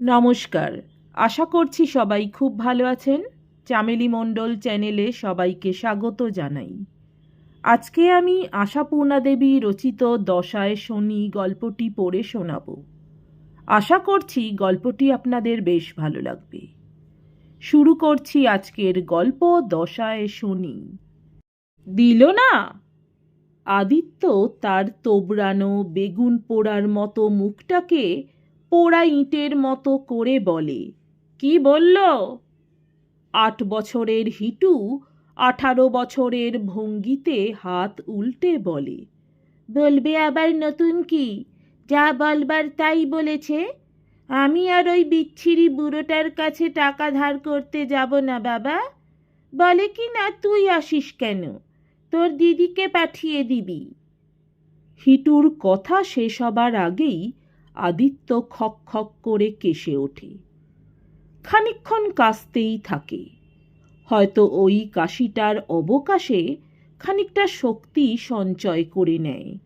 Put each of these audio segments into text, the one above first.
নমস্কার। আশা করছি সবাই খুব ভালো আছেন। চামেলি মণ্ডল চ্যানেলে সবাইকে স্বাগত জানাই। আজকে আমি আশাপূর্ণা দেবী রচিত দশায় শনি গল্পটি পড়ে শোনাব। আশা করছি গল্পটি আপনাদের বেশ ভালো লাগবে। শুরু করছি আজকের গল্প দশায় শনি। দিল না? আদিত্য তার তোবড়ানো বেগুন পোড়ার মতো মুখটাকে পোড়া ইঁটের মতো করে বলে। কি বলল? আট বছরের হিটু আঠারো বছরের ভঙ্গিতে হাত উল্টে বলে। বলবে আবার নতুন কি? যা বলবার তাই বলেছে। আমি আর ওই বিচ্ছিরি বুড়োটার কাছে টাকা ধার করতে যাব না বাবা। বলে কি না তুই আসিস কেন? তোর দিদিকে পাঠিয়ে দিবি। হিটুর কথা শেষ হবার আগেই আদিত্য খক খক করে কেশে ওঠে। খানিক্ষণ কাশতেই থাকে। হয়তো ওই কাশিটার অবকাশে খানিকটা শক্তি সঞ্চয় করে নেয়,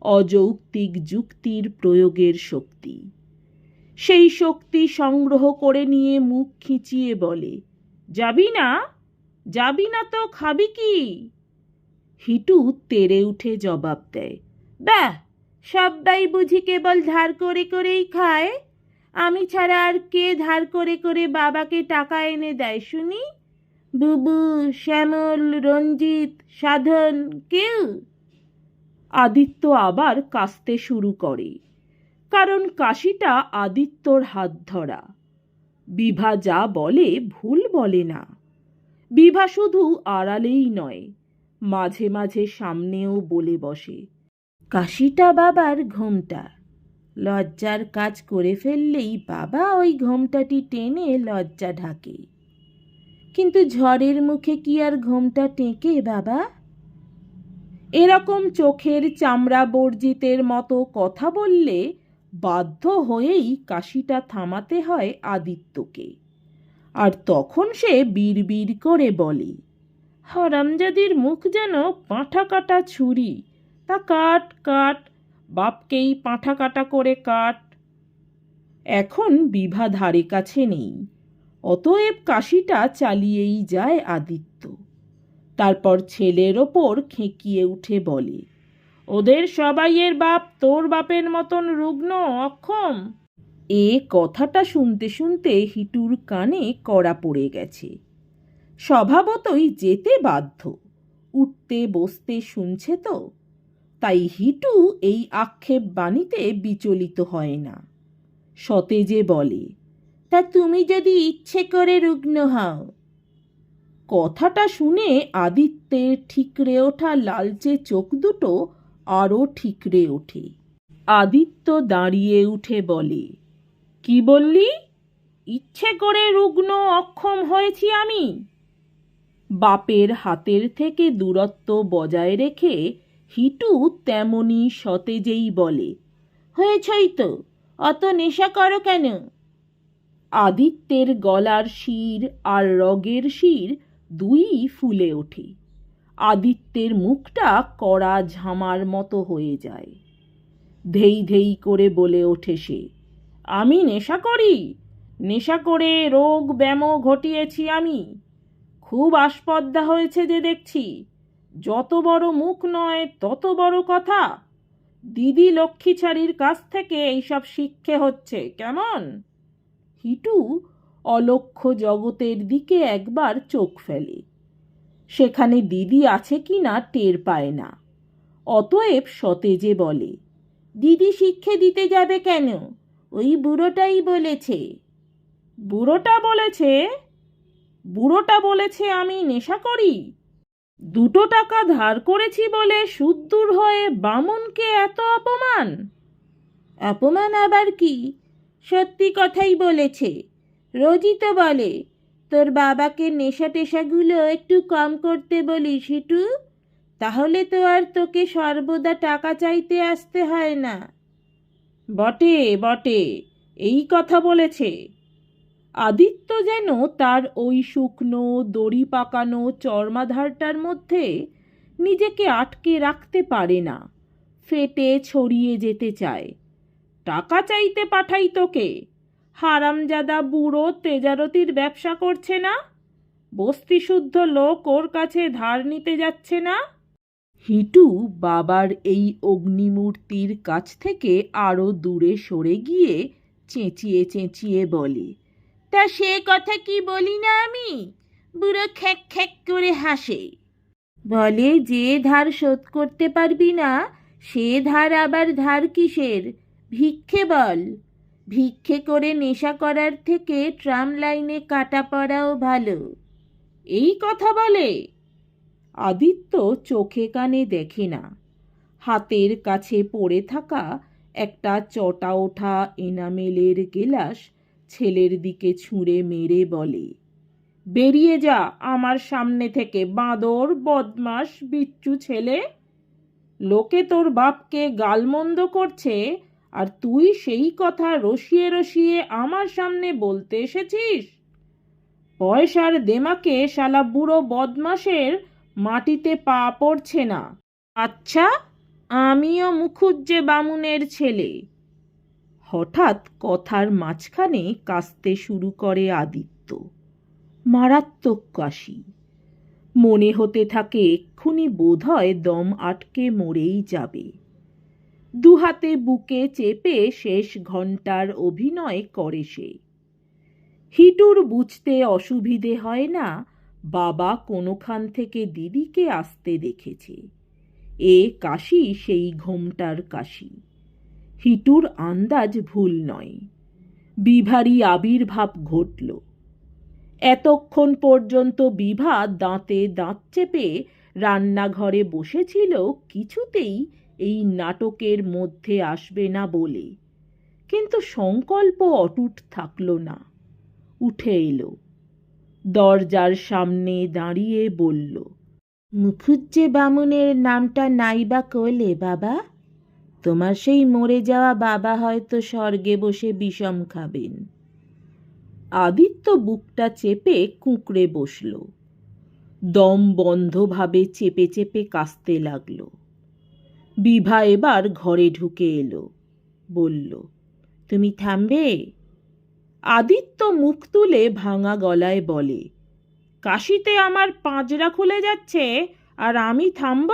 অযৌক্তিক যুক্তির প্রয়োগের শক্তি। সেই শক্তি সংগ্রহ করে নিয়ে মুখ খিচিয়ে বলে, যাবি না? যাবি না তো, খাবি কি? হিটু তেরে উঠে জবাব দেয় ব্যাহ সবাই বুঝি কেবল ধার করে করেই খায়। আমি ছাড়া আর কে ধার করে করে বাবাকে টাকা এনে দেয় শুনি? বুবু, শ্যামল, রঞ্জিত, সাধন, কেউ? আদিত্য আবার কাশতে শুরু করে। কারণ কাশিটা আদিত্যর হাত ধরা। বিভা যা বলে ভুল বলে না। বিভা শুধু আড়ালেই নয়, মাঝে মাঝে সামনেও বলে বসে। কাশিটা বাবার ঘোমটা। লজ্জার কাজ করে ফেললেই বাবা ওই ঘোমটাটি টেনে লজ্জা ঢাকে। কিন্তু ঝড়ের মুখে কি আর ঘোমটা টেকে বাবা? এরকম চোখের চামড়া বর্জিতের মতো কথা বললে বাধ্য হয়েই কাশিটা থামাতে হয় আদিত্যকে। আর তখন সে বিড়বিড় করে বলে, হরামজাদির মুখ যেন পাঁঠা কাটা ছুরি তা কাট কাট, বাপকেই পাঁঠা কাটা করে কাট। এখন বিভা ধারে কাছে নেই, অতএব কাশিটা চালিয়েই যায় আদিত্য। তারপর ছেলের ওপর খেঁকিয়ে উঠে বলে, ওদের সবাইয়ের বাপ তোর বাপের মতন রুগ্ন, অক্ষম? এ কথাটা শুনতে শুনতে হিটুর কানে কড়া পড়ে গেছে। স্বভাবতই যেতে বাধ্য, উঠতে, বসতে শুনছে তো। তাই হিটু এই আক্ষেপ বাণীতে বিচলিত হয় না। সতেজে বলে, তা তুমি যদি ইচ্ছে করে রুগ্ন হও কথাটা শুনে আদিত্যের ঠিকরে ওঠা লালচে চোখ দুটো আরও ঠিকরে ওঠে। আদিত্য দাঁড়িয়ে উঠে বলে, কি বললি? ইচ্ছে করে রুগ্ন অক্ষম হয়েছি আমি বাপের হাতের থেকে দূরত্ব বজায় রেখে হিটু তেমনি সতেজেই বলে, হয়েছই তো, অত নেশা করো কেন? আদিত্যের গলার শির আর রগের শির দুই ফুলে ওঠে। আদিত্যের মুখটা কড়া ঝামার মতো হয়ে যায়। ধেই ধেই করে বলে ওঠে সে, আমি নেশা করি, নেশা করে রোগ ব্যামো ঘটিয়েছি আমি। খুব আস্পর্ধা হয়েছে যে দেখছি যত বড় মুখ নয়, তত বড় কথা। দিদি লক্ষ্মীছাড়ির কাছ থেকে এইসব শিক্ষে হচ্ছে, কেমন? হিটু অলক্ষ্য জগতের দিকে একবার চোখ ফেলে। সেখানে দিদি আছে কি না টের পায় না। অতএব সতেজে বলে, দিদি শিক্ষে দিতে যাবে কেন? ওই বুড়োটাই বলেছে। বুড়োটা বলেছে? বুড়োটা বলেছে আমি নেশা করি? দুটো টাকা ধার করেছি বলে সুদূর হয়ে বামুনকে এত অপমান? অপমান আবার কি? সত্যি কথাই বলেছে। রোজই তো বলে, তোর বাবাকে নেশা টেশাগুলো একটু কম করতে বলিস হিটু, তাহলে তো আর তোকে সর্বদা টাকা চাইতে আসতে হয় না। বটে বটে, এই কথা বলেছে। আদিত্য যেন তার ওই শুকনো, দড়ি পাকানো চর্মাধারটার মধ্যে নিজেকে আটকে রাখতে পারে না, ফেটে ছড়িয়ে যেতে চায়। টাকা চাইতে পাঠাই তোকে, হারামজাদা বুড়ো তেজারতির ব্যবসা করছে না? বস্তিশুদ্ধ লোক ওর কাছে ধার নিতে যাচ্ছে না? হিটু বাবার এই অগ্নিমূর্তির কাছ থেকে আরও দূরে সরে গিয়ে চেঁচিয়ে চেঁচিয়ে বলে তা সে কথা কি বলি না আমি? বুড়ো খ্যাক খ্যাক করে হাসে। বলে, যে ধার শোধ করতে পারবি না, সে ধার আবার ধার কিসের? ভিক্ষে বল। ভিক্ষে করে নেশা করার থেকে ট্রাম লাইনে কাটা পড়াও ভালো। এই কথা বলে। আদিত্য চোখে কানে দেখে না। হাতের কাছে পড়ে থাকা একটা চটা ওঠা এনামেলের গেলাস ছেলের দিকে ছুঁড়ে মেরে বলে, বেরিয়ে যা আমার সামনে থেকে, বাঁদর বদমাস বিচ্ছু ছেলে। লোকে তোর বাপকে গালমন্দ করছে আর তুই সেই কথা রসিয়ে রসিয়ে আমার সামনে বলতে এসেছিস? পয়সার দেমাকে শালা বুড়ো বদমাসের মাটিতে পা পড়ছে না। আচ্ছা আমিও মুখুজ্জে বামুনের ছেলে। হঠাৎ কথার মাঝখানে কাঁচতে শুরু করে আদিত্য। মারাত্মক কাশি। মনে হতে থাকে এক্ষুনি বোধহয় দম আটকে মরেই যাবে। দুহাতে বুকে চেপে শেষ ঘণ্টার অভিনয় করে সে। হিটুর বুঝতে অসুবিধে হয় না, বাবা কোনোখান থেকে দিদিকে আসতে দেখেছে। এ কাশি সেই ঘোমটার কাশি। হিটুর আন্দাজ ভুল নয়। বিভারী আবির্ভাব ঘটল। এতক্ষণ পর্যন্ত বিভা দাঁতে দাঁত চেপে রান্নাঘরে বসেছিল, কিছুতেই এই নাটকের মধ্যে আসবে না বলে। কিন্তু সংকল্প অটুট থাকল না। উঠে এলো। দরজার সামনে দাঁড়িয়ে বলল, মুখুজ্জে বামুনের নামটা নাইবা কলে বাবা? তোমার সেই মরে যাওয়া বাবা হয়তো স্বর্গে বসে বিষম খাবেন। আদিত্য বুকটা চেপে কুঁকড়ে বসল। দম বন্ধভাবে চেপে চেপে কাঁচতে লাগল। বিভা এবার ঘরে ঢুকে এলো, বলল, তুমি থামবে? আদিত্য মুখ তুলে ভাঙা গলায় বলে, কাশিতে আমার পাঁজরা খুলে যাচ্ছে, আর আমি থামব?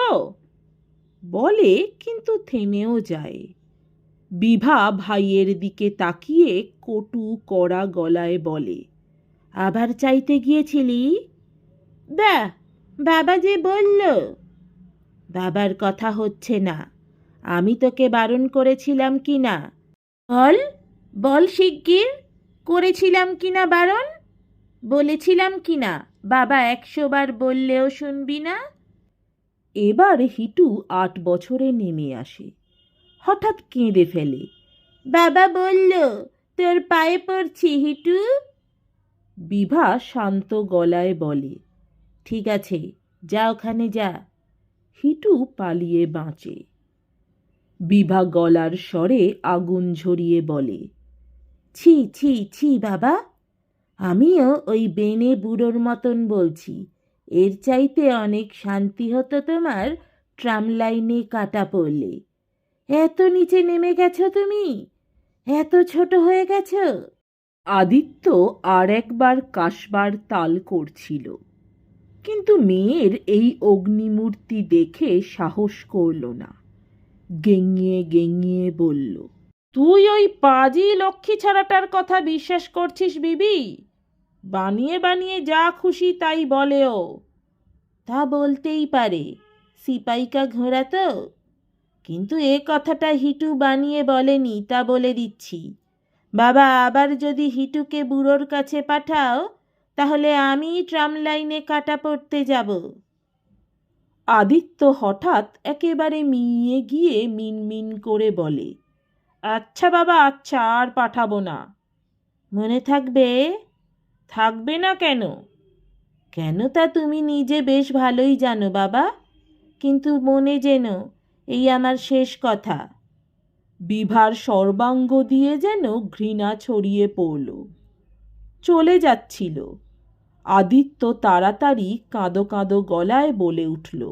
বলে কিন্তু থেমেও যায়। বিভা ভাইয়ের দিকে তাকিয়ে কটু কড়া গলায় বলে, আবার চাইতে গিয়েছিলি? দা, বাবা যে বলল। বাবার কথা হচ্ছে না। আমি তোকে বারণ করেছিলাম কি না? বল বল শিগগির। করেছিলাম কি না বারণ? বলেছিলাম কি না? বাবা একশো বার বললেও শুনবি না? এবার হিটু আট বছরে নেমে আসে। হঠাৎ কেঁদে ফেলে। বাবা বলল তোর পায়ে পড়ছি হিটু? বিভা শান্ত গলায় বলে ঠিক আছে যা ওখানে যা। হিটু পালিয়ে বাঁচে। বিভা গলার স্বরে আগুন ঝরিয়ে বলে ছি ছি ছি বাবা। আমিও ওই বেনে বুড়োর মতন বলছি। এর চাইতে অনেক শান্তি হতো তোমার ট্রাম লাইনে কাটা পড়লে। এত নিচে নেমে গেছো তুমি? এত ছোট হয়ে গেছো? আদিত্য আর একবার কাশবার তাল করছিল। কিন্তু মেয়ের এই অগ্নিমূর্তি দেখে সাহস করল না। গেঙিয়ে গেঙিয়ে বলল, তুই ওই পাজি লক্ষ্মী ছাড়াটার কথা বিশ্বাস করছিস বিবি? বানিয়ে বানিয়ে যা খুশি তাই বলে ও তা বলতেই পারে সিপাইকা ঘোড়া তো। কিন্তু এ কথাটা হিটু বানিয়ে বলেনি, তা বলে দিচ্ছি। বাবা, আবার যদি হিটুকে বুড়োর কাছে পাঠাও, তাহলে আমি ট্রাম লাইনে কাটা পড়তে যাব। আদিত্য হঠাৎ একেবারে মিইয়ে গিয়ে মিনমিন করে বলে আচ্ছা বাবা আচ্ছা আর পাঠাবো না। মনে থাকবে? থাকবে না কেন? কেন তা তুমি নিজে বেশ ভালোই জানো বাবা। কিন্তু মনে যেন এই আমার শেষ কথা। বিভার সর্বাঙ্গ দিয়ে যেন ঘৃণা ছড়িয়ে পড়ল। চলে যাচ্ছিল। আদিত্য তাড়াতাড়ি কাঁদো কাঁদো গলায় বলে উঠল,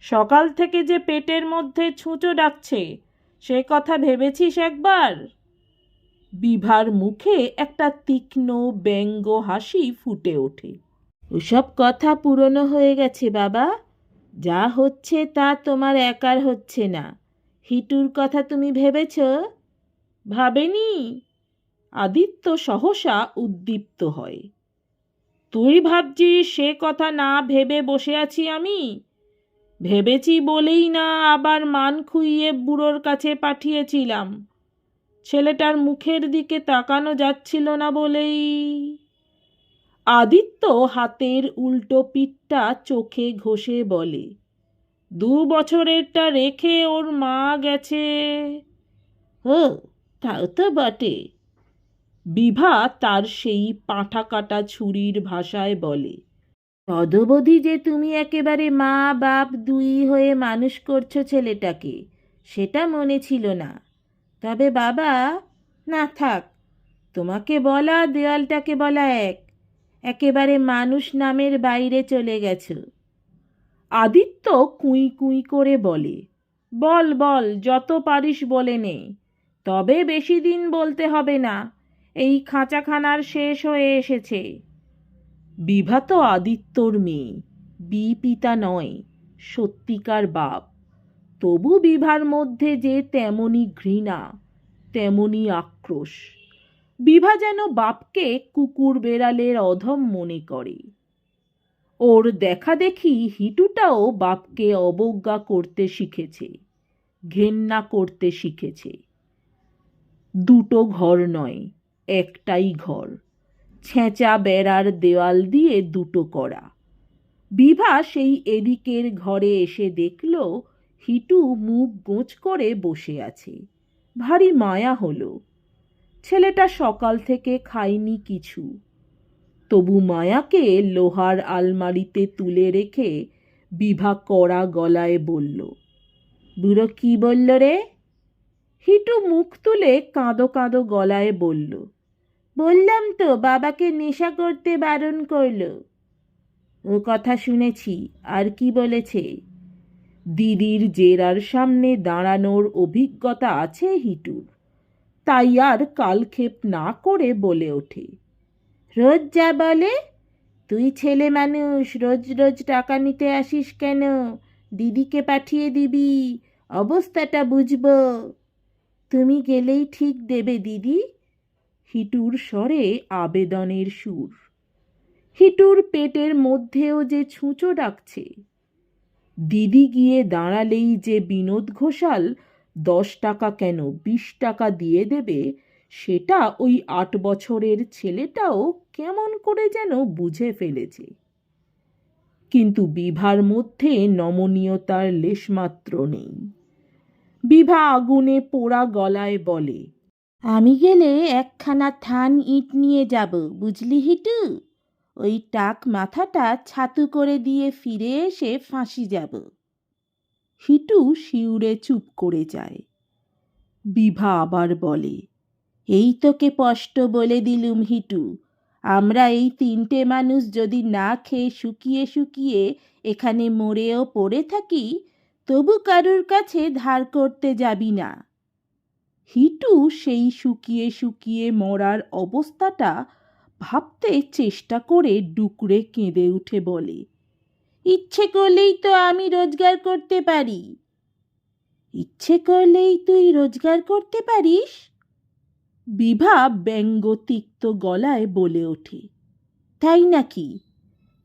সকাল থেকে যে পেটের মধ্যে ছুঁচো ডাকছে, সে কথা ভেবেছিস একবার? বিভার মুখে একটা তীক্ষ্ণ ব্যঙ্গ হাসি ফুটে ওঠে। ওসব কথা পুরনো হয়ে গেছে, বাবা। যা হচ্ছে তা তোমার একার হচ্ছে না। হিটুর কথা তুমি ভেবেছ? ভাবেনি। আদিত্য সহসা উদ্দীপ্ত হয়। তুই ভাবছিস সে কথা না ভেবে বসে আছি আমি? ভেবেছি বলেই না আবার মান খুইয়ে বুড়োর কাছে পাঠিয়েছিলাম। ছেলেটার মুখের দিকে তাকানো যাচ্ছিল না বলেই। আদিত্য হাতের উল্টো পিঠটা চোখে ঘষে বলে, দু বছরেরটা রেখে ওর মা গেছে। ও তাও তো বটে। বিভা তার সেই পাঁঠা কাটা ছুরির ভাষায় বলে, পদবধি যে তুমি একেবারে মা বাপ দুই হয়ে মানুষ করছ ছেলেটাকে, সেটা মনে ছিল না। তবে বাবা, না থাক। তোমাকে বলা দেওয়ালটাকে বলা এক। একেবারে মানুষ নামের বাইরে চলে গেছো। আদিত্য কুঁই কুঁই করে বলে, বল বল, যত পারিস বলে নে। তবে বেশি দিন বলতে হবে না, এই খাঁচাখানার শেষ হয়ে এসেছে। বিভা তো আদিত্যর মেয়ে বি পিতা নয়, সত্যিকার বাপ। তবু বিভার মধ্যে যে তেমনি ঘৃণা, তেমনি আক্রোশ। বিভা যেন বাপকে কুকুর বেড়ালের অধম মনে করে। ওর দেখা দেখি হিটুটাও বাপকে অবজ্ঞা করতে শিখেছে, ঘেন্না করতে শিখেছে। দুটো ঘর নয়, একটাই ঘর, ছেঁচা বেড়ার দেওয়াল দিয়ে দুটো করা। বিভা সেই এদিকের ঘরে এসে দেখল হিটু মুখ গোঁচ করে বসে আছে। ভারী মায়া হলো। ছেলেটা সকাল থেকে খায়নি কিছু। তবু মায়াকে লোহার আলমারিতে তুলে রেখে বিভা কড়া গলায় বলল, বুড়ো কি বলল রে? হিটু মুখ তুলে কাঁদো কাঁদো গলায় বলল, বললাম তো বাবাকে নেশা করতে বারণ করল। ও কথা শুনেছি, আর কি বলেছে? দিদির জেরার সামনে দাঁড়ানোর অভিজ্ঞতা আছে হিটুর। তাই আর কালক্ষেপ না করে বলে ওঠে। রোজ যা বলে, তুই ছেলে মানুষ, রোজ রোজ টাকা নিতে আসিস কেন? দিদিকে পাঠিয়ে দিবি, অবস্থাটা বুঝব। তুমি গেলেই ঠিক দেবে দিদি, হিটুর স্বরে আবেদনের সুর। হিটুর পেটের মধ্যেও যে ছুঁচো ডাকছে দিদি গিয়ে দাঁড়ালেই যে বিনোদ ঘোষাল, দশ টাকা কেন বিশ টাকা দিয়ে দেবে, সেটা ওই আট বছরের ছেলেটাও কেমন করে যেন বুঝে ফেলেছে। কিন্তু বিভার মধ্যে নমনীয়তার লেশমাত্র নেই। বিভা আগুনে পোড়া গলায় বলে, আমি গেলে একখানা থান ইট নিয়ে যাব, বুঝলি হিটু? ওই টাক মাথাটা ছাতু করে দিয়ে ফিরে এসে ফাঁসি যাব হিটু শিউরে চুপ করে যায়। বিভা আবার বলে, এই তোকে স্পষ্ট বলে দিলুম হিটু, আমরা এই তিনটে মানুষ যদি না খেয়ে শুকিয়ে শুকিয়ে এখানে মরেও পড়ে থাকি, তবু কারুর কাছে ধার করতে যাবি না। হিটু সেই শুকিয়ে শুকিয়ে মরার অবস্থাটা ভাবতে চেষ্টা করে ডুকরে কেঁদে উঠে বলে, ইচ্ছে করলেই তো আমি রোজগার করতে পারি। ইচ্ছে করলেই তুই রোজগার করতে পারিস? বিভা ব্যঙ্গতিক্ত গলায় বলে ওঠে, তাই নাকি?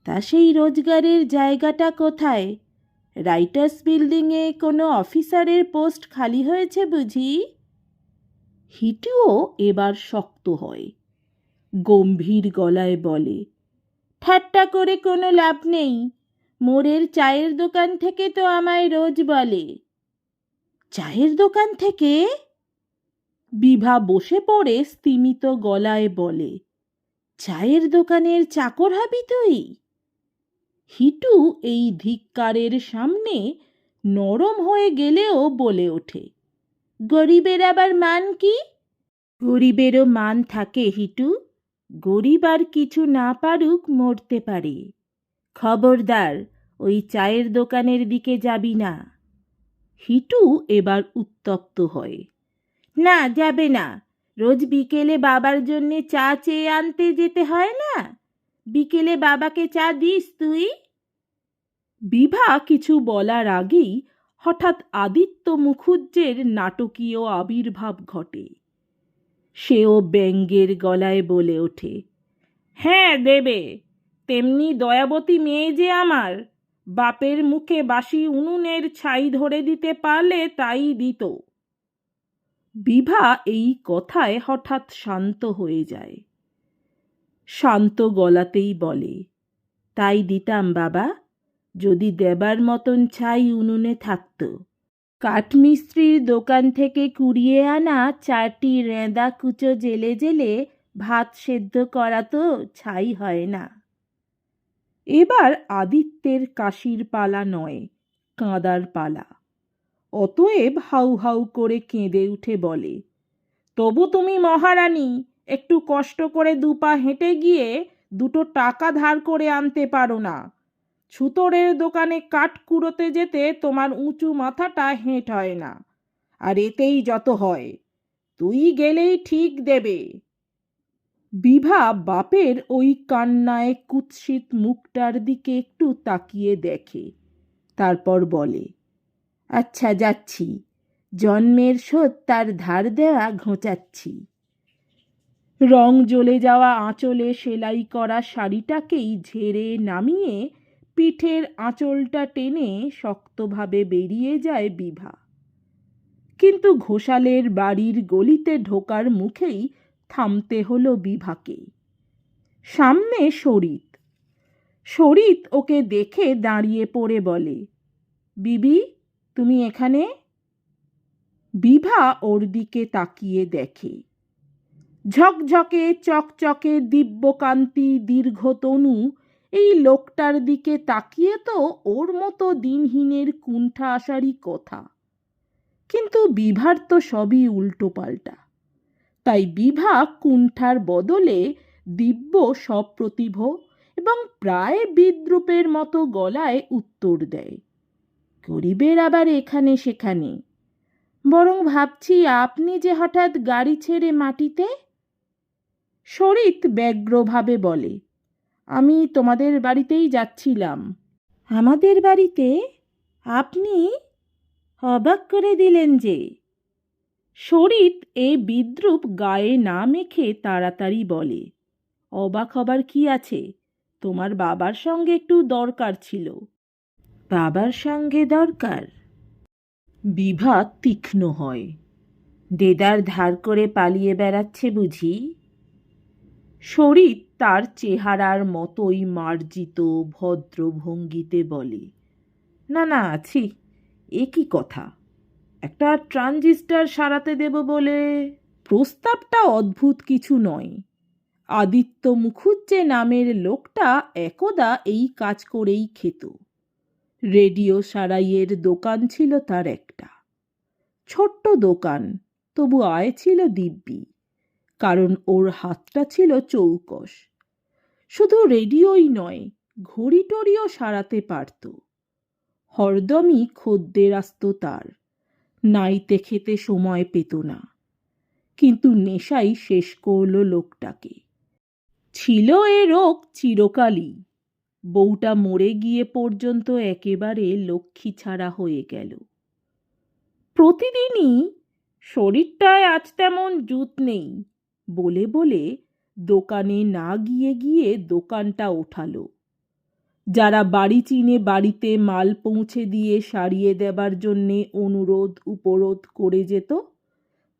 তা সেই রোজগারের জায়গাটা কোথায়? রাইটার্স বিল্ডিংয়ে কোনো অফিসারের পোস্ট খালি হয়েছে বুঝি? হিটুও এবার শক্ত হয় গম্ভীর গলায় বলে, ঠাট্টা করে কোনো লাভ নেই। মোড়ের চায়ের দোকান থেকে তো আমায় রোজ বলে। চায়ের দোকান থেকে? বিভা বসে পড়ে স্তিমিত গলায় বলে, চায়ের দোকানের চাকর হবি তুই? হিটু এই ধিক্কারের সামনে নরম হয়ে গেলেও বলে ওঠে, গরিবের আবার মান কি? গরিবেরও মান থাকে হিটু। গরিব আর কিছু না পারুক মরতে পারে। খবরদার, ওই চায়ের দোকানের দিকে যাবি না। হিটু এবার উত্তপ্ত হয়। না, যাবে না। রোজ বিকেলে বাবার জন্যে চা চেয়ে আনতে যেতে হয় না? বিকেলে বাবাকে চা দিস তুই? বিভা কিছু বলার আগেই হঠাৎ আদিত্য মুখুজ্জের নাটকীয় আবির্ভাব ঘটে। সেও ব্যঙ্গের গলায় বলে ওঠে। হ্যাঁ দেবে। তেমনি দয়াবতী মেয়ে যে আমার, বাপের মুখে বাসি উনুনের ছাই ধরে দিতে পারলে তাই দিত। বিভা এই কথায় হঠাৎ শান্ত হয়ে যায়। শান্ত গলাতেই বলে, তাই দিতাম বাবা, যদি দেবার মতন ছাই উনুনে থাকতো। কাঠমিস্ত্রির দোকান থেকে কুড়িয়ে আনা চারটি রেঁদা কুচো জেলে জেলে ভাত সেদ্ধ করা তো ছাই হয় না। এবার আদিত্যের কাশির পালা নয়, কাঁদার পালা। অতএব হাউ হাউ করে কেঁদে উঠে বলে, তবু তুমি মহারানী, একটু কষ্ট করে দুপা হেঁটে গিয়ে দুটো টাকা ধার করে আনতে পারো না। ছুতোরের দোকানে কাঠ কুড়োতে যেতে তোমার উঁচু মাথাটা হেঁট হয় না। আর এতেই যত হয়, তুই গেলেই ঠিক দেবে। বিভা বাপের ওই কান্নায় কুৎসিত মুখটার দিকে একটু তাকিয়ে দেখে, তারপর বলে আচ্ছা যাচ্ছি। জন্মের শোধ তার ধার দেওয়া ঘোঁচাচ্ছি। রং জ্বলে যাওয়া আঁচলে সেলাই করা শাড়িটাকেই ঝেড়ে নামিয়ে পিঠের আঁচলটা টেনে শক্তভাবে বেরিয়ে যায় বিভা। কিন্তু ঘোষালের বাড়ির গলিতে ঢোকার মুখেই থামতে হলো বিভাকে। সামনে শরিত। শরিত ওকে দেখে দাঁড়িয়ে পড়ে বলে, বিবি, তুমি এখানে? বিভা ওর দিকে তাকিয়ে দেখে। ঝকঝকে চকচকে দিব্যকান্তি দীর্ঘতনু এই লোকটার দিকে তাকিয়ে তো ওর মতো দিনহীনের কুণ্ঠা আসারই কথা। কিন্তু বিভার তো সবই উল্টো পাল্টা। তাই বিভা কুণ্ঠার বদলে দিব্য সপ্রতিভ এবং প্রায় বিদ্রুপের মতো গলায় উত্তর দেয়, গরিবের আবার এখানে সেখানে। বরং ভাবছি আপনি যে হঠাৎ গাড়ি ছেড়ে মাটিতে? শরিত ব্যগ্রভাবে বলে আমি তোমাদের বাড়িতেই যাচ্ছিলাম। আমাদের বাড়িতে আপনি অবাক করে দিলেন যে শরিত এ বিদ্রুপ গায়ে না মেখে তাড়াতাড়ি বলে, অবাক হবার কি আছে? তোমার বাবার সঙ্গে একটু দরকার ছিল। বাবার সঙ্গে দরকার? বিভা তীক্ষ্ণ হয়। দেদার ধার করে পালিয়ে বেড়াচ্ছে বুঝি? শরিত তার চেহারার মতোই মার্জিত ভদ্র ভঙ্গিতে বলে, না না আছি এ কি কথা? একটা ট্রানজিস্টার সারাতে দেব বলে প্রস্তাবটা অদ্ভুত কিছু নয়। আদিত্য মুখুজ্জে নামের লোকটা একদা এই কাজ করেই খেত। রেডিও সারাইয়ের দোকান ছিল তার একটা। ছোট্ট দোকান, তবু আয় ছিল দিব্যি, কারণ ওর হাতটা ছিল চৌকস শুধু রেডিওই নয় ঘড়ি টড়িও সারাতে পারত। হরদমই খদ্দের আসত তার, নাইতে খেতে সময় পেত না। কিন্তু নেশাই শেষ করল লোকটাকে। ছিল এ রোগ চিরকালই, বউটা মরে গিয়ে পর্যন্ত একেবারে লক্ষ্মী ছাড়া হয়ে গেল। প্রতিদিনই শরীরটায় আজ তেমন জুত নেই, বলে বলে দোকানে না গিয়ে গিয়ে দোকানটা ওঠালো। যারা বাড়ি চিনে বাড়িতে মাল পৌঁছে দিয়ে সারিয়ে দেবার জন্যে অনুরোধ, উপরোধ করে যেত,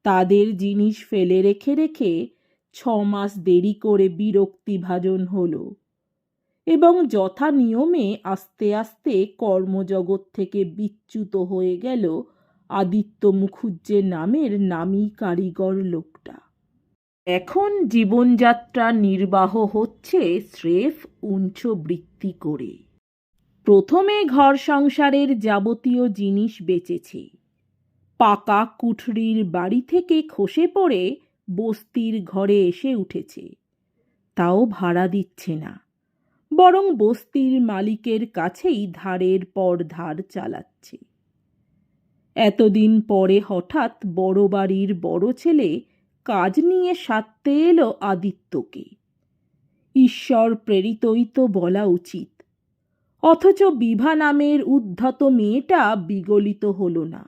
তাদের জিনিস ফেলে রেখে রেখে ছ মাস দেরি করে বিরক্তিভাজন হলো এবং যথা নিয়মে আস্তে আস্তে কর্মজগৎ থেকে বিচ্যুত হয়ে গেল আদিত্য মুখুজ্জে নামের নামী কারিগর লোকটা। এখন জীবনযাত্রা নির্বাহ হচ্ছে স্রেফ উঞ্চ বৃত্তি করে। প্রথমে ঘর সংসারের যাবতীয় জিনিস বেচেছে। পাকা কুঠরির বাড়ি থেকে খসে পড়ে বস্তির ঘরে এসে উঠেছে। তাও ভাড়া দিচ্ছে না। বরং বস্তির মালিকের কাছেই ধারের পর ধার চালাচ্ছে। এতদিন পরে হঠাৎ বড় বাড়ির বড় ছেলে কাজ নিয়ে সারতে এলো আদিত্যকে। ঈশ্বর প্রেরিতই তো বলা উচিত। অথচ বিভা নামের উদ্ধত মেয়েটা বিগলিত হলো না।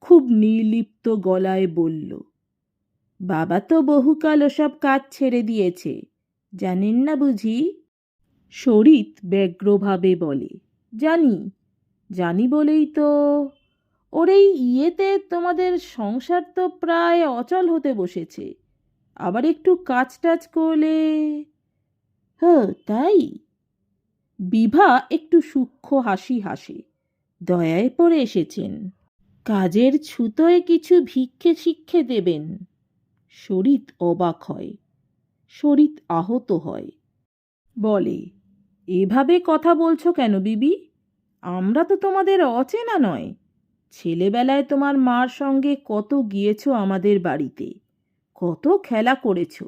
খুব নির্লিপ্ত গলায় বলল, বাবা তো বহুকাল ওসব কাজ ছেড়ে দিয়েছে, জানেন না বুঝি? শরিত ব্যগ্রভাবে বলে, জানি জানি বলেই তো ওর এই ইয়েতে তোমাদের সংসার তো প্রায় অচল হতে বসেছে। আবার একটু কাজ টাজ করলে? হো তাই। বিভা একটু সূক্ষ্ম হাসি হাসে। দয়ায় পড়ে এসেছেন। কাজের ছুতোয় কিছু ভিক্ষে শিক্ষে দেবেন। শরিত অবাক হয়। শরিত আহত হয়। বলে, এভাবে কথা বলছো কেন বিবি? আমরা তো তোমাদের অচেনা নয়। ছেলেবেলায় তোমার মার সঙ্গে কত গিয়েছো আমাদের বাড়িতে? কত খেলা করেছ?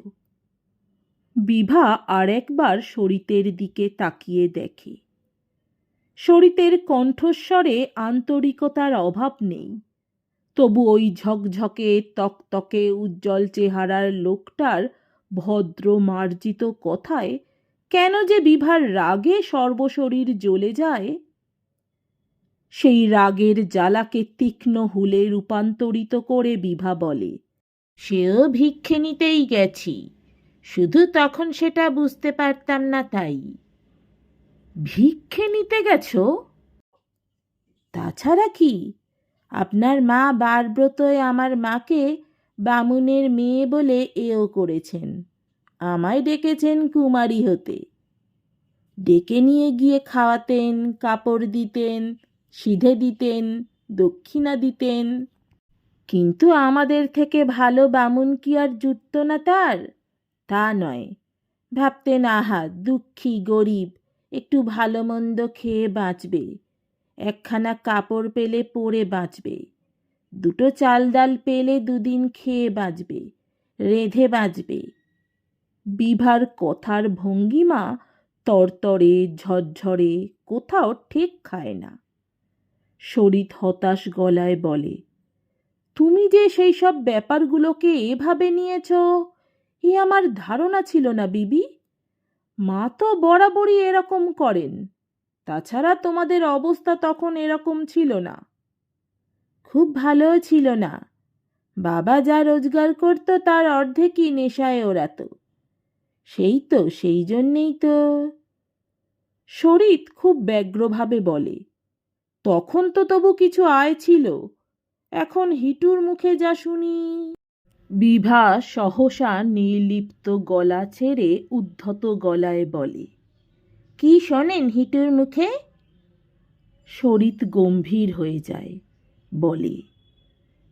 বিভা আর একবার শরিতের দিকে তাকিয়ে দেখে। শরিতের কণ্ঠস্বরে আন্তরিকতার অভাব নেই। তবু ওই ঝকঝকে, তকতকে, উজ্জ্বল চেহারার লোকটার ভদ্র মার্জিত কথায় কেন যে বিভার রাগে সর্বশরীর জ্বলে যায় সেই রাগের জ্বালাকে তীক্ষ্ণ হুলে রূপান্তরিত করে বিভা বলে, সেও ভিক্ষে নিতেই গেছি। শুধু তখন সেটা বুঝতে পারতাম না তাই। ভিক্ষে নিতে গেছ? তাছাড়া কি? আপনার মা বারব্রতয় আমার মাকে বামুনের মেয়ে বলে এও করেছেন। আমায় ডেকেছেন কুমারী হতে। ডেকে নিয়ে গিয়ে খাওয়াতেন, কাপড় দিতেন সিধে দিতেন, দক্ষিণা দিতেন। কিন্তু আমাদের থেকে ভালো বামুন কি আর জুটত না তার? তা নয়। ভাবতেন, আহা, দুঃখী, গরিব, একটু ভালো মন্দ খেয়ে বাঁচবে। একখানা কাপড় পেলে পরে বাঁচবে। দুটো চাল ডাল পেলে দুদিন খেয়ে বাঁচবে, রেধে বাঁচবে। বিভার কথার ভঙ্গিমা তরতরে, ঝরঝরে, কোথাও ঠিক খায় না। শরিত হতাশ গলায় বলে, তুমি যে সেই সব ব্যাপারগুলোকে এভাবে নিয়েছ, এ আমার ধারণা ছিল না বিবি। মা তো বরাবরই এরকম করেন, তাছাড়া তোমাদের অবস্থা তখন এরকম ছিল না। খুব ভালো ছিল না। বাবা যা রোজগার করত তার অর্ধেকই নেশায় ওড়াতো। সেই তো, সেই জন্যেই তো। শরিত খুব ব্যগ্রভাবে বলে তখন তো তবু কিছু আয় ছিল। এখন হিটুর মুখে যা শুনি। বিভা সহসা নির্লিপ্ত গলা ছেড়ে উদ্ধত গলায় বলে, কি শোনেন হিটুর মুখে? শরিত গম্ভীর হয়ে যায়, বলে,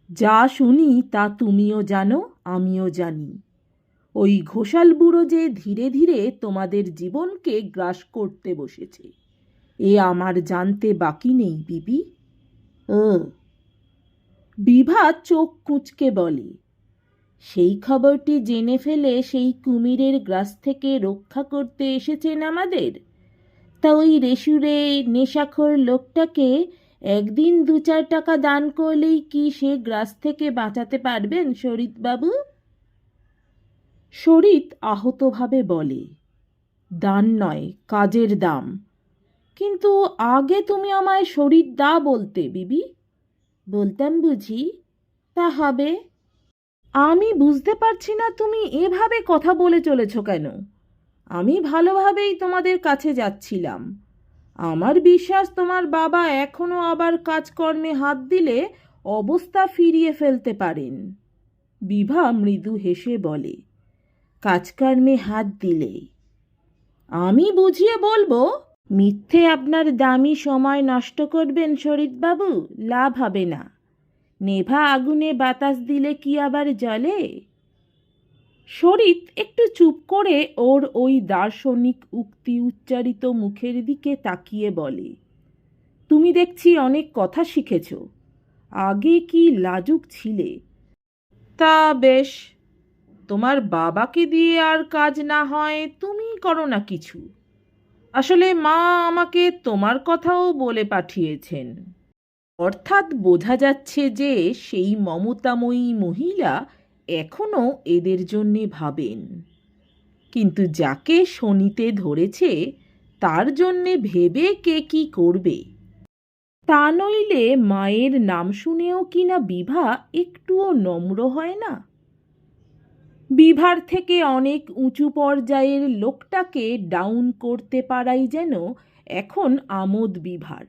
যা শুনি তা তুমিও জানো, আমিও জানি। ওই ঘোষাল বুড়ো যে ধীরে ধীরে তোমাদের জীবনকে গ্রাস করতে বসেছে। এ আমার জানতে বাকি নেই বিবি। ও বিভা চোখ কুঁচকে বলে সেই খবরটি জেনে ফেলে সেই কুমিরের গ্রাস থেকে রক্ষা করতে এসেছেন আমাদের? তা ওই রেশুরে নেশাখোর লোকটাকে একদিন দু চার টাকা দান করলেই কি সে গ্রাস থেকে বাঁচাতে পারবেন শরিতবাবু? শরিত আহতভাবে বলে দান নয় কাজের দাম। কিন্তু আগে তুমি আমায় শরীর দা বলতে, বিবি। বলতাম বুঝি। তা হবে। আমি বুঝতে পারছি না তুমি এভাবে কথা বলে চলেছ কেন। আমি ভালোভাবেই তোমাদের কাছে যাচ্ছিলাম। আমার বিশ্বাস, তোমার বাবা এখনও আবার কাজকর্মে হাত দিলে অবস্থা ফিরিয়ে ফেলতে পারেন। বিভা মৃদু হেসে বলে, কাজকর্মে হাত দিলে। আমি বুঝিয়ে বলব মিথ্যে আপনার দামি সময় নষ্ট করবেন শরীরবাবু, লাভ হবে না। নেভা আগুনে বাতাস দিলে কি আবার জলে শরিত একটু চুপ করে ওর ওই দার্শনিক উক্তি উচ্চারিত মুখের দিকে তাকিয়ে বলে, তুমি দেখছি অনেক কথা শিখেছ। আগে কি লাজুক ছিলে? তা বেশ, তোমার বাবাকে দিয়ে আর কাজ না হয়, তুমি করো না কিছু। আসলে মা আমাকে তোমার কথাও বলে পাঠিয়েছেন। অর্থাৎ বোঝা যাচ্ছে যে সেই মমতাময়ী মহিলা এখনও এদের জন্যে ভাবেন। কিন্তু যাকে শনিতে ধরেছে, তার জন্যে ভেবে কে কি করবে? তা নইলে মায়ের নাম শুনেও কিনা বিভা একটুও নম্র হয় না? বিভার থেকে অনেক উঁচু পর্যায়ের লোকটাকে ডাউন করতে পারাই যেন এখন আমোদ বিভার।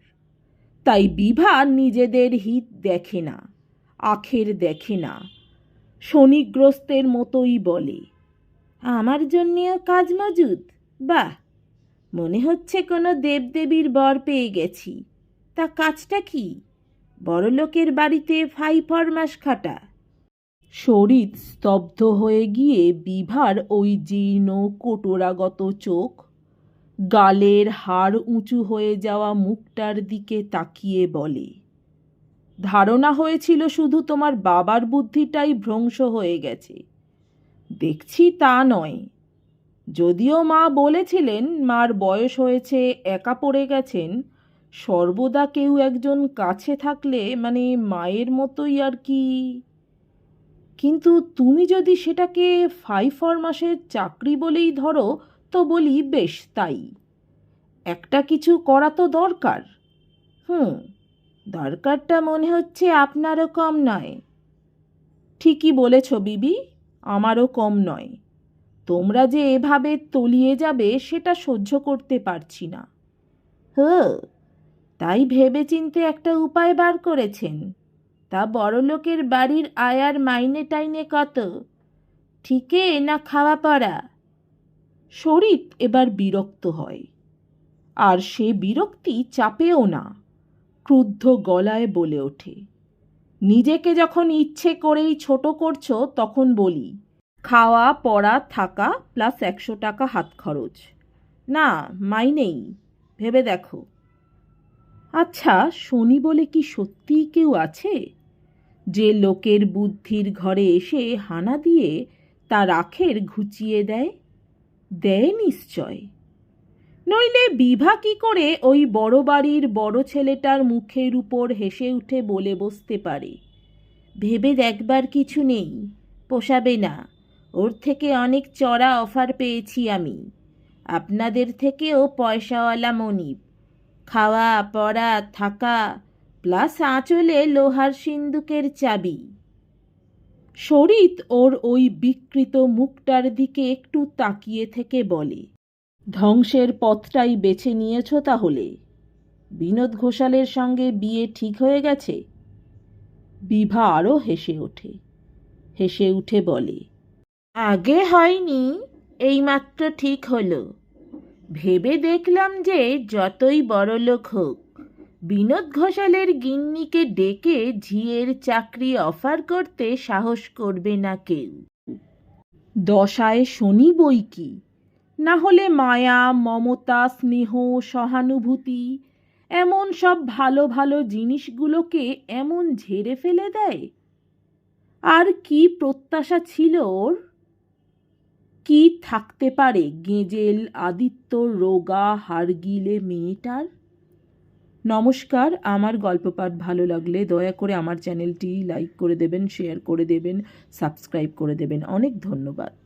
তাই বিভা নিজেদের হিত দেখে না, আখের দেখে না, শনিগ্রস্তের মতোই বলে, আমার জন্যেও কাজ মজুদ? বাহ! মনে হচ্ছে কোনো দেবদেবীর বর পেয়ে গেছি। তা কাজটা কি? বড়লোকের বাড়িতে ফাই ফরমাস খাটা। শরীর স্তব্ধ হয়ে গিয়ে বিভার ওই জীর্ণ কোটরাগত চোখ, গালের হাড় উঁচু হয়ে যাওয়া মুখটার দিকে তাকিয়ে বলে, ধারণা হয়েছিল শুধু তোমার বাবার বুদ্ধিটাই ভ্রংশ হয়ে গেছে। দেখছি তা নয়। যদিও মা বলেছিলেন, মার বয়স হয়েছে, একা পড়ে গেছেন, সর্বদা কেউ একজন কাছে থাকলে মানে মায়ের মতোই আর কি কিন্তু তুমি যদি সেটাকে ফাইভ ফর মাসের চাকরি বলেই ধরো, তো বলি বেশ তাই। একটা কিছু করা তো দরকার। হুম, দরকারটা মনে হচ্ছে আপনারও কম নয়। ঠিকই বলেছ বিবি, আমারও কম নয়। তোমরা যে এভাবে তলিয়ে যাবে সেটা সহ্য করতে পারছি না। হো, তাই ভেবেচিন্তে একটা উপায় বার করেছেন। তা বড়লোকের বাড়ির আয়ার মাইনে টাইনে কত? ঠিকে না খাওয়া পড়া? শরীর এবার বিরক্ত হয়। আর সে বিরক্তি চাপেও না, ক্রুদ্ধ গলায় বলে ওঠে। নিজেকে যখন ইচ্ছে করেই ছোট করছ, তখন বলি, খাওয়া, পড়া, থাকা, প্লাস একশো টাকা হাত খরচ। না মাইনেই ভেবে দেখো। আচ্ছা শনি বলে কি সত্যিই কেউ আছে? যে লোকের বুদ্ধির ঘরে এসে হানা দিয়ে তার আখের ঘুচিয়ে দেয় দেয় নিশ্চয়। নইলে বিভা কি করে ওই বড় বাড়ির বড় ছেলেটার মুখের উপর হেসে উঠে বলে বসতে পারে? ভেবে দেখবার কিছু নেই, পোষাবে না। ওর থেকে অনেক চড়া অফার পেয়েছি আমি। আপনাদের থেকেও পয়সাওয়ালা মনিব। খাওয়া, পড়া, থাকা প্লাস আঁচলে লোহার সিন্দুকের চাবি। শরিত ওর ওই বিকৃত মুখটার দিকে একটু তাকিয়ে থেকে বলে, ধ্বংসের পথটাই বেছে নিয়েছ তাহলে। বিনোদ ঘোষালের সঙ্গে বিয়ে ঠিক হয়ে গেছে? বিভা আরও হেসে ওঠে, হেসে উঠে বলে, আগে হয়নি, এইমাত্র ঠিক হলো। ভেবে দেখলাম যে যতই বড়লোক হোক বিনোদ ঘোষালের গিন্নিকে ডেকে ঝিয়ের চাকরি অফার করতে সাহস করবে না কেউ। দশায় শনি বই কি? না হলে মায়া, মমতা, স্নেহ, সহানুভূতি, এমন সব ভালো ভালো জিনিসগুলোকে এমন ঝেড়ে ফেলে দেয়? আর কি প্রত্যাশা ছিল ওর? কি থাকতে পারে গেঁজেল, আদিত্য, রোগা, হারগিলে মেয়েটার? নমস্কার, আমার গল্প পাঠ ভালো লাগলে দয়া করে আমার চ্যানেলটি লাইক করে দেবেন, শেয়ার করে দেবেন, সাবস্ক্রাইব করে দেবেন। অনেক ধন্যবাদ।